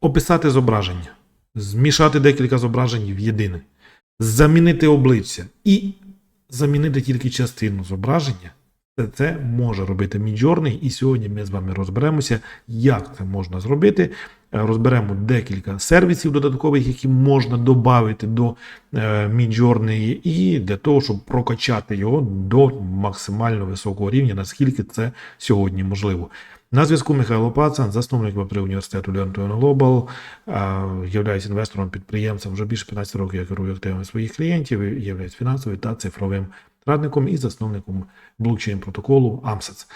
описати зображення, змішати декілька зображень в єдине, замінити обличчя і замінити тільки частину зображення. Це, це може робити Midjourney, і сьогодні ми з вами розберемося, як це можна зробити. Е, Розберемо декілька сервісів додаткових, які можна додати до е, Midjourney, і для того, щоб прокачати його до максимально високого рівня, наскільки це сьогодні можливо. На зв'язку Михайло Пацан, засновник веб університету Learn Global, являюсь інвестором підприємцем вже більше 15 років. Я керую активами своїх клієнтів, являюсь фінансовим та цифровим радником і засновником блокчейн протоколу AMSAC.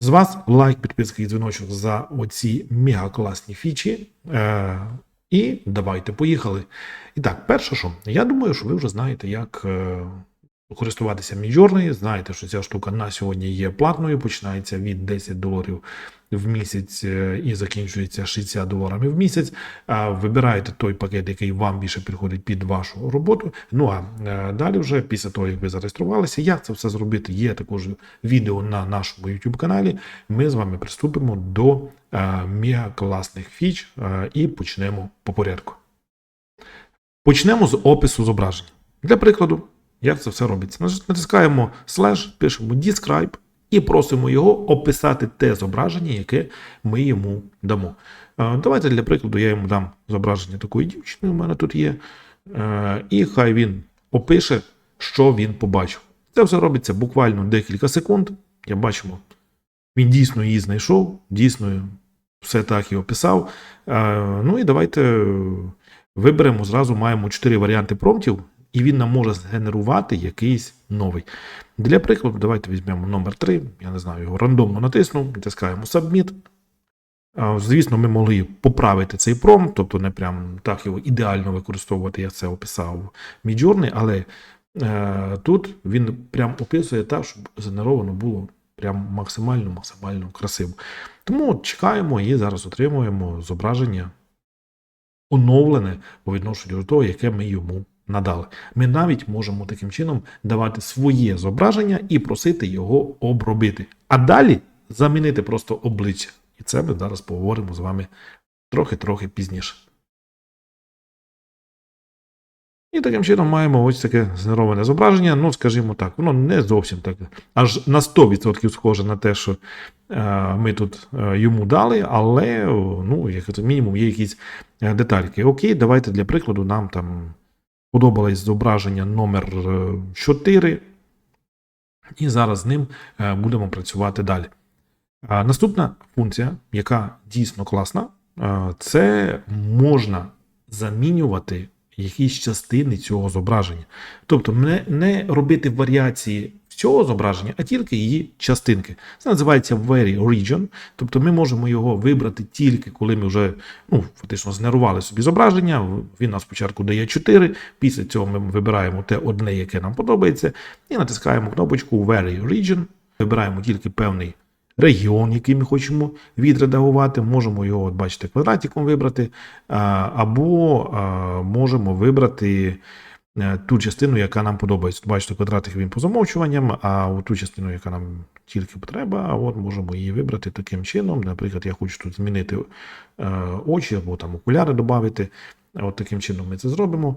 З вас лайк, підписка і дзвіночок за оці мега класні фічі. І давайте поїхали. І так, перше, що я думаю, що ви вже знаєте, як е, користуватися Midjourney. Знаєте, що ця штука на сьогодні є платною, починається від 10 доларів в місяць е, і закінчується 60 доларами в місяць. Вибираєте той пакет, який вам більше підходить під вашу роботу. Ну а е, далі, вже після того, як ви зареєструвалися, як це все зробити, є також відео на нашому YouTube каналі. Ми з вами приступимо до е, мега класних фіч і почнемо по порядку. Почнемо з опису зображення. Для прикладу, як це все робиться? Натискаємо слеш, пишемо describe і просимо його описати те зображення, яке ми йому дамо. Давайте для прикладу я йому дам зображення такої дівчини, у мене тут є. І хай він опише, що він побачив. Це все робиться буквально декілька секунд. Я бачимо, він дійсно її знайшов, дійсно все так і описав. Ну і давайте виберемо зразу, маємо чотири варіанти промптів, і він нам може згенерувати якийсь новий. Для прикладу, давайте візьмемо номер 3, я не знаю, його рандомно натисну, натискаємо Submit. Звісно, ми могли поправити цей промпт, тобто не прям так його ідеально використовувати, як це описав Midjourney, але е, тут він прям описує так, щоб згенеровано було прям максимально максимально красиво. Тому чекаємо і зараз отримуємо зображення оновлене по відношенню до того, яке ми йому надали. Ми навіть можемо таким чином давати своє зображення і просити його обробити. А далі замінити просто обличчя. І це ми зараз поговоримо з вами трохи-трохи пізніше. І таким чином маємо ось таке згенероване зображення. Ну, скажімо так, воно не зовсім так, аж на 100% схоже на те, що е, ми тут е, йому дали, але ну, як мінімум є якісь е, детальки. Окей, давайте для прикладу нам там подобалось зображення номер 4, і зараз з ним е, будемо працювати далі. Наступна функція, яка дійсно класна, е, це можна замінювати якісь частини цього зображення. Тобто не, не робити варіації цього зображення, а тільки її частинки. Це називається Very Region. Тобто ми можемо його вибрати тільки коли ми вже ну, фактично згенерували собі зображення. Він нам спочатку дає 4, після цього ми вибираємо те одне, яке нам подобається, і натискаємо кнопочку Very Region. Вибираємо тільки певний регіон, який ми хочемо відредагувати. Можемо його, от бачите, квадратиком вибрати, або можемо вибрати е, ту частину, яка нам подобається. Бачите, квадратик він по замовчуванням, а ту частину, яка нам тільки потреба, от можемо її вибрати таким чином. Наприклад, я хочу тут змінити е, очі або там окуляри додати. От таким чином ми це зробимо.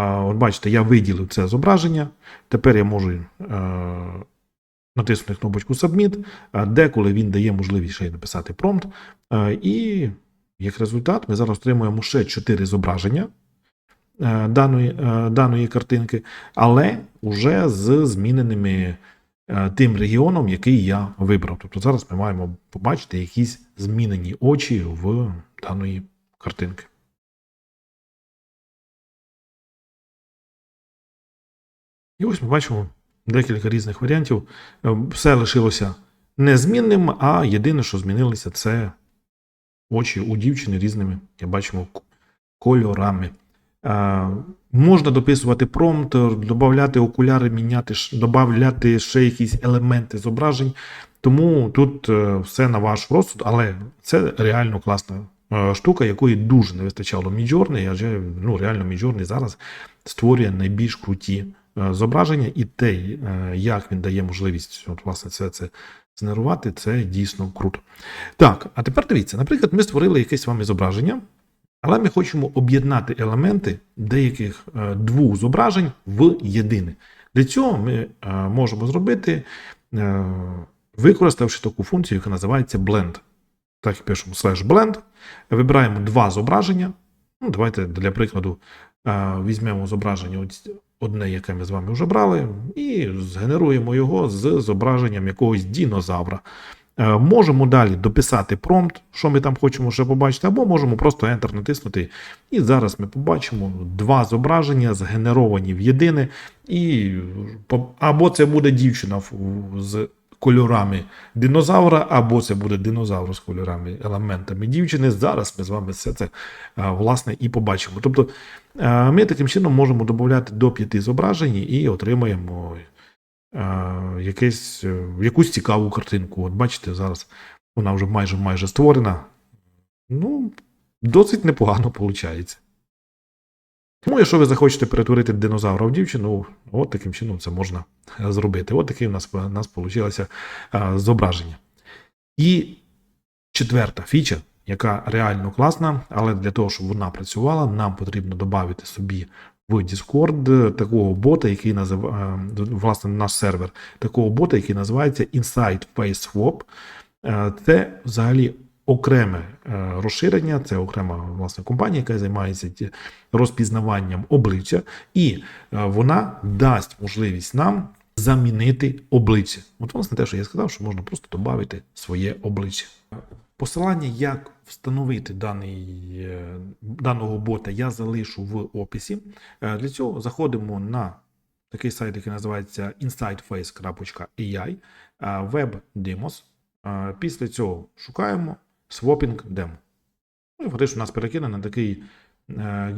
От бачите, я виділив це зображення. Тепер я можу е, натиснути кнопочку Submit, деколи він дає можливість ще й написати промпт. Е, І як результат, ми зараз отримуємо ще 4 зображення е, даної, е, даної картинки, але вже з зміненими е, тим регіоном, який я вибрав. Тобто зараз ми маємо побачити якісь змінені очі в даної картинки. І ось ми бачимо декілька різних варіантів. Е, Все лишилося незмінним, а єдине, що змінилося, це очі у дівчини різними, як бачимо, кольорами. Е, Можна дописувати промпт, додати окуляри, міняти, додати ще якісь елементи зображень. Тому тут е, все на ваш розсуд, але це реально класна штука, якої дуже не вистачало Midjourney, адже ну, реально Midjourney зараз створює найбільш круті зображення, і те, е, як він дає можливість от, власне, це, це Згенерувати це дійсно круто. Так, а тепер дивіться, наприклад, ми створили якесь з вами зображення, але ми хочемо об'єднати елементи деяких е, двох зображень в єдине. Для цього ми е, можемо зробити, е, використавши таку функцію, яка називається blend. Так і пишемо slash blend, вибираємо два зображення. Ну, давайте для прикладу е, візьмемо зображення одне, яке ми з вами вже брали, і згенеруємо його з зображенням якогось дінозавра. Е, Можемо далі дописати промпт, що ми там хочемо ще побачити, або можемо просто Enter натиснути. І зараз ми побачимо два зображення згенеровані в єдине. І, або це буде дівчина з кольорами динозавра, або це буде динозавр з кольорами, елементами дівчини. Зараз ми з вами все це е, власне і побачимо. Тобто е, ми таким чином можемо додати до п'яти зображень і отримаємо е, якесь, якусь цікаву картинку. От бачите, зараз вона вже майже майже створена. Ну, досить непогано виходить. Тому, якщо ви захочете перетворити динозавра в дівчину, от таким чином це можна зробити. От таке у нас, у нас вийшло зображення. І четверта фіча, яка реально класна, але для того, щоб вона працювала, нам потрібно додати собі в Discord такого бота, який називає власне наш сервер, такого бота, який називається Inside Face Swap. Це взагалі окреме розширення, це окрема власне компанія, яка займається розпізнаванням обличчя, і вона дасть можливість нам замінити обличчя. От, власне, те, що я сказав, що можна просто додати своє обличчя. Посилання, як встановити даний, е, даного бота, я залишу в описі. Е, Для цього заходимо на такий сайт, який називається insightface.ai, е, Web Demos. Е, Після цього шукаємо Swapping Demo. Ну і фактично нас перекине на такий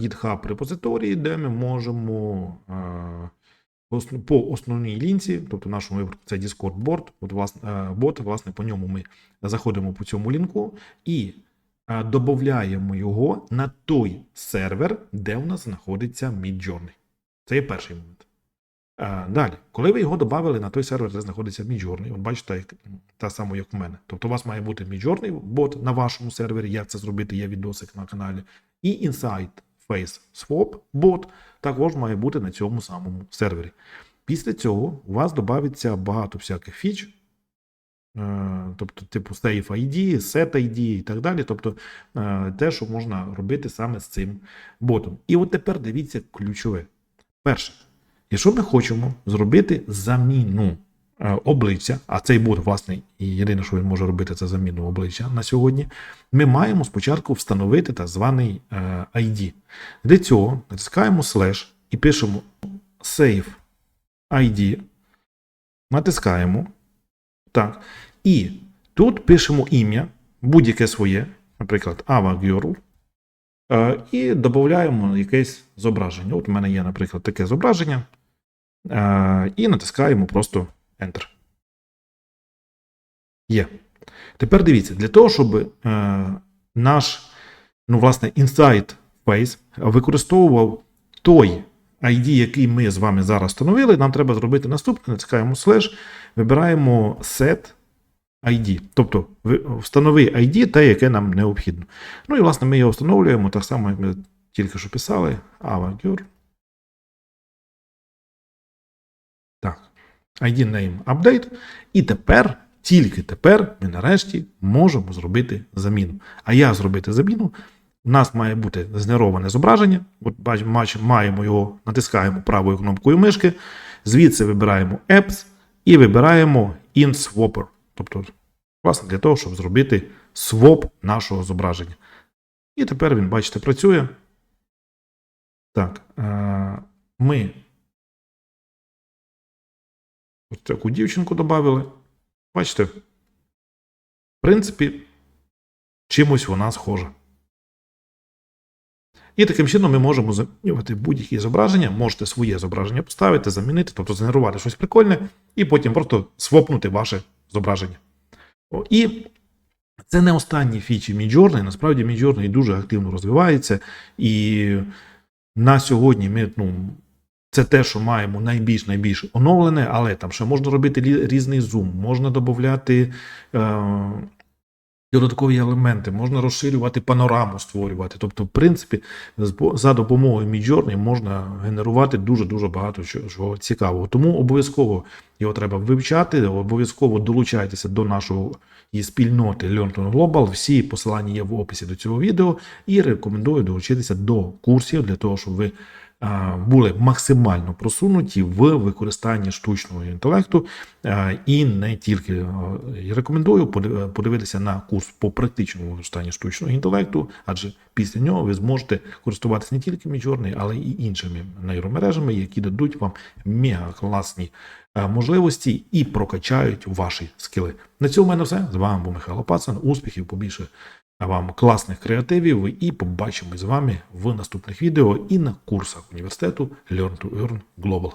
GitHub репозиторій, де ми можемо по основній лінці, тобто в нашому випадку це Discord бот, от власне, бот, власне, по ньому ми заходимо по цьому лінку і е, додаємо його на той сервер, де у нас знаходиться Midjourney. Це є перший момент. Е, Далі, коли ви його додали на той сервер, де знаходиться Midjourney, от бачите, як, та сама, як у мене. Тобто у вас має бути Midjourney бот на вашому сервері, як це зробити, є відосик на каналі. І Insight Face Swap бот також має бути на цьому самому сервері. Після цього у вас додається багато всяких фіч, е, тобто, типу Safe ID, Set ID і так далі. Тобто е, те, що можна робити саме з цим ботом. І от тепер дивіться ключове. Перше, якщо ми хочемо зробити заміну обличчя, а цей бот, власне, і єдине, що він може робити, це заміну обличчя на сьогодні, ми маємо спочатку встановити так званий е, ID. Для цього натискаємо слеш і пишемо save ID, натискаємо. Так. І тут пишемо ім'я, будь-яке своє, наприклад, Ava Girl, е, і додаємо якесь зображення. От у мене є, наприклад, таке зображення. Е, І натискаємо просто Enter. Є. Тепер дивіться, для того, щоб е, наш, ну, власне, Insight Face використовував той ID, який ми з вами зараз встановили, нам треба зробити наступне: натискаємо слеш, вибираємо Set ID. Тобто встанови ID те, яке нам необхідно. Ну і, власне, ми його встановлюємо так само, як ми тільки що писали. Avacure. ID name update. І тепер, тільки тепер, ми нарешті можемо зробити заміну. А як зробити заміну? У нас має бути згенероване зображення. От маємо його, натискаємо правою кнопкою мишки. Звідси вибираємо Apps і вибираємо InSwapper. Тобто, власне, для того, щоб зробити своп нашого зображення. І тепер він, бачите, працює. Так, е, ми ось таку дівчинку додали. Бачите, в принципі, чимось вона схожа. І таким чином ми можемо замінювати будь-які зображення, можете своє зображення поставити, замінити, тобто згенерувати щось прикольне, і потім просто свопнути ваше зображення. О, і це не останні фічі Midjourney. Насправді Midjourney дуже активно розвивається. І на сьогодні ми ну, Це те, що маємо найбільш найбільш оновлене, але там ще можна робити різний зум, можна додати е, додаткові елементи, можна розширювати панораму, створювати. Тобто, в принципі, за допомогою Midjourney можна генерувати дуже-дуже багато чого цікавого. Тому обов'язково його треба вивчати, обов'язково долучайтеся до нашого і спільноти Learn Global. Всі посилання є в описі до цього відео і рекомендую долучитися до курсів для того, щоб ви були максимально просунуті в використанні штучного інтелекту і не тільки рекомендую подивитися на курс по практичному використанню штучного інтелекту, адже після нього ви зможете користуватися не тільки Midjourney, але й іншими нейромережами, які дадуть вам мега класні е, можливості і прокачають ваші скіли. На цьому в мене все. З вами був Михайло Пацан. Успіхів, побільше вам класних креативів і побачимось з вами в наступних відео і на курсах університету Learn to Earn Global.